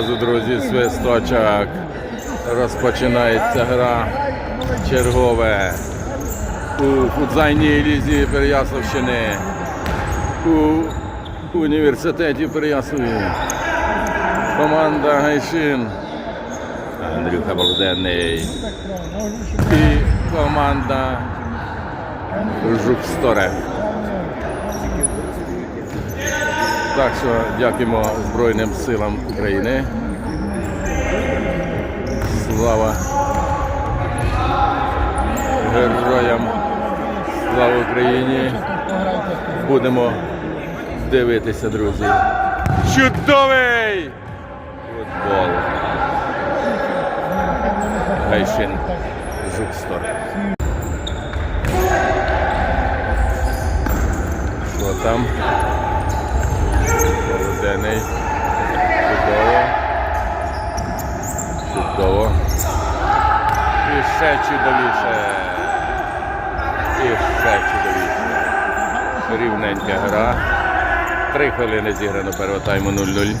Друзі, свисточок. Розпочинається гра чергове у футзальній лізі Переяславщини у університеті Переяславі. Команда Гайшин. Андрюха Богденний. І команда Жуксторе. Так що дякуємо Збройним силам України. Слава героям. Слава Україні. Будемо дивитися, друзі. Чудовий футбол. Гайшин Жукстор. Що там? Володений. Чудово. Чудово. І ще чудовіше. І ще чудовіше. Рівненька гра. Три хвилини зіграно першого тайму 0-0.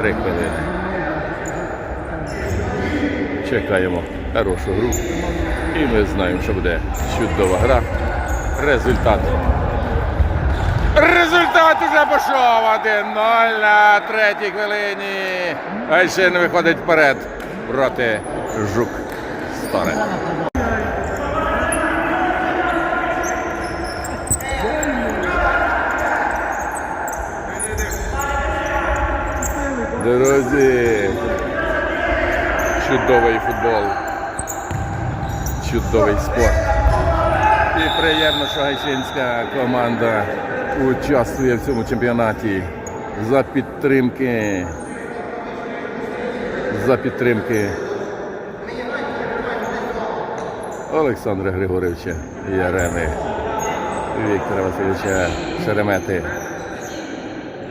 Три хвилини. Чекаємо хорошу гру. І ми знаємо, що буде чудова гра. Результат Результат уже пішов 1-0 на третій хвилині. Гайшин виходить вперед проти Жук Старе. Друзі, чудовий футбол, чудовий спорт. І приємно, що гайсинська команда участвує в цьому чемпіонаті за підтримки. За підтримки Олександра Григоровича Яреми, Віктора Васильовича Шеремети,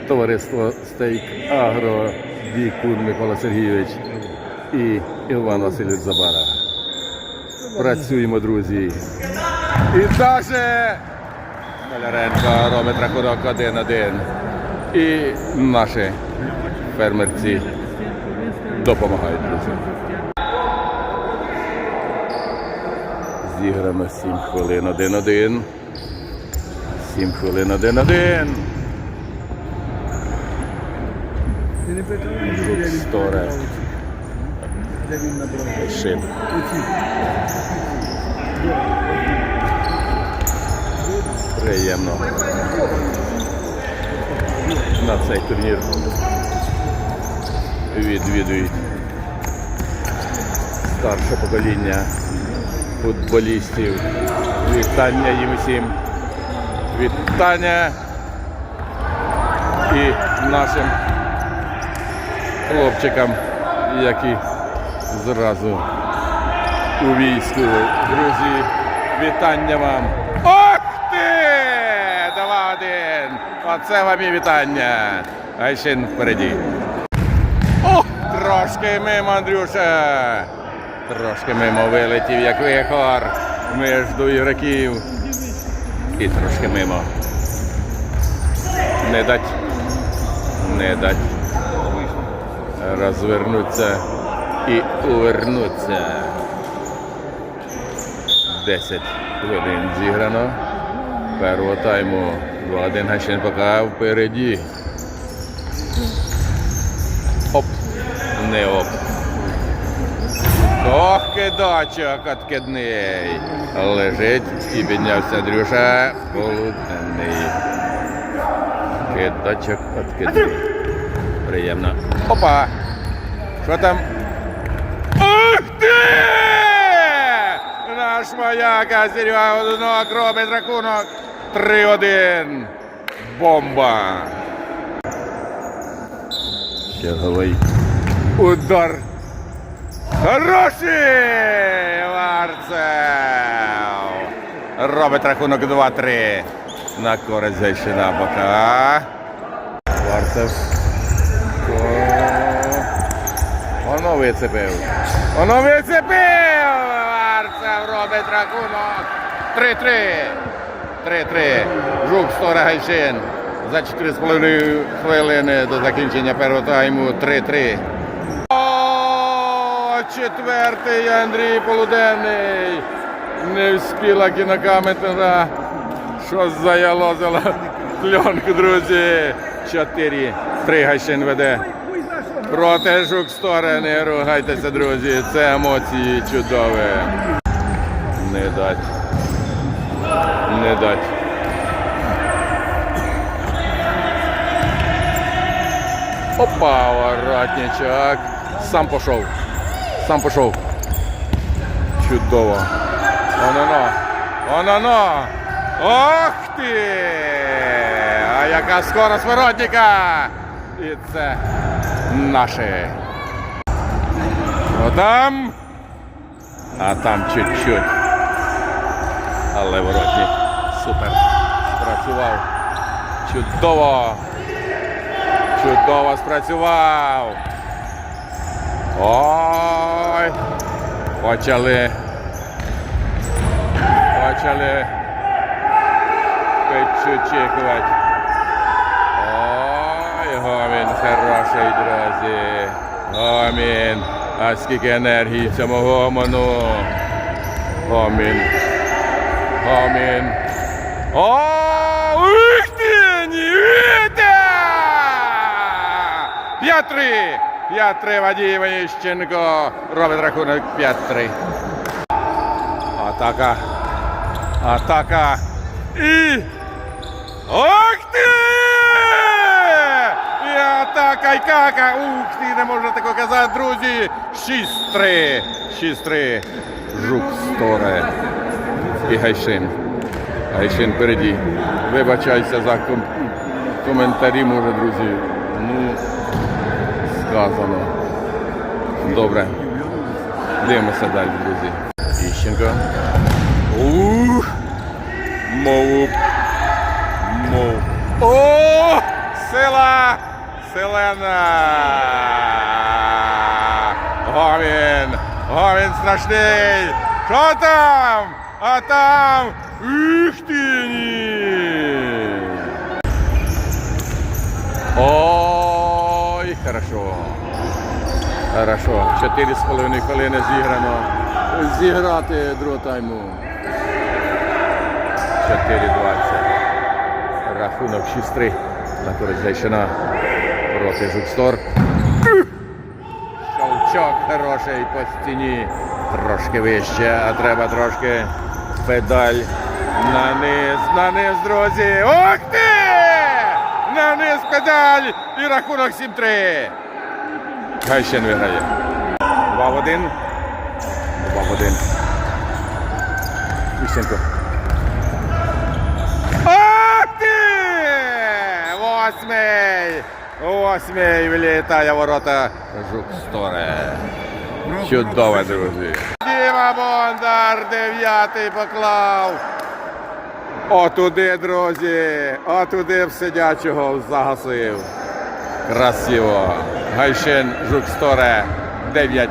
товариство Стейк Агро, Дікун Микола Сергійович і Іван Васильович Забара. Працюємо, друзі. І даже Маляренко робить рахунок 1-1. І наші фермерці допомагають. Зіграно 7 хвилин 1-1. 7 хвилин 1-1. Сторе. Шин. Приємно. На цей турнір відвідують старше покоління футболістів. Вітання їм усім. Вітання і нашим хлопчикам, які зразу у війську. Друзі, вітання вам. Оце вам і вітання. Гайшин впереді. О, трошки мимо, Андрюша. Трошки мимо вилетів, як вихор між ігроків. І трошки мимо. Не дать. Не дать. Розвернуться і увернуться. 10 хвилин зіграно. Першого тайму 2-1 Гайшин поки впереді. Оп. Не оп. Ох, кидачок откидний. Лежить і піднявся Андрюша. Полуденний. Кидачок откидний. Приємно. Опа! Що там? Ух ти! Наш маяка Серега Одинок робить рахунок 3-1. Бомба. Черговий удар. Хороший! Варцев! Робить рахунок 2-3. На користь Зайшина бока. Варцев. Воно вицепив. Воно вицепив! Варцев робить рахунок. 3-3. 3-3. Жук Стора Гайшин. За 4,5 хвилини до закінчення першого тайму 3-3. О, четвертий Андрій Полуденний. Не вспіла кінокамера. Що заялозила пленку, друзі. 4. Три Гайшин веде. Проти жук сторони. Ругайтеся, друзі. Це емоції чудові. Не дать. Не дать. Опа, воротничок. Сам пішов. Сам пішов. Чудово. Оно-но. Оно-но. Ох ти! А яка скорость воротника! І це наше. Отам. А там чуть-чуть. Але воротник супер. Спрацював. Чудово. Чудово спрацював. Ой. Почали. Почали. Підчучикувати. Ой, гомін хороший, друзі. Гомін. А скільки енергії цьому гомону. Гомін. Гомін. О, Нівіта! 5-3. 5-3 Вадій Ваніщенко. Робить рахунок 5-3. Атака. Атака. І. Ох ти! І атака, і кака. Ух ти, не можна такого казати, друзі. 6-3. 6-3. Жук сторе. І Гайшин. Гайшин впереді. Вибачайся за ком... коментарі, може, друзі. Ну, сказано. Добре. Дивимося далі, друзі. Іщенко. Ух! Мов. Мов. О! Сила! Селена! Говін! Говін страшний! Що там? А там! Ух! Ой, хорошо. Хорошо. Чотири з половиною хвилини зіграно. Зіграти другого тайму. 4-20. Рахунок 6-3 на користь проти Жукстор. Шовчок хороший по стіні. Трошки вище, а треба трошки педаль. На низ, на низ, друзі. Ох ти! На низ педаль і рахунок 7-3. Гайшин виграє. 2 в 1. 2 в 1. Іщенко. Ах ти! Восьмий! Восьмий влітає ворота Жуксторе. Чудово, друзі. Діма Бондар, дев'ятий поклав. Отуди, друзі, отуди в сидячого загасив. Красиво. Гайшин Жуксторе 9-3.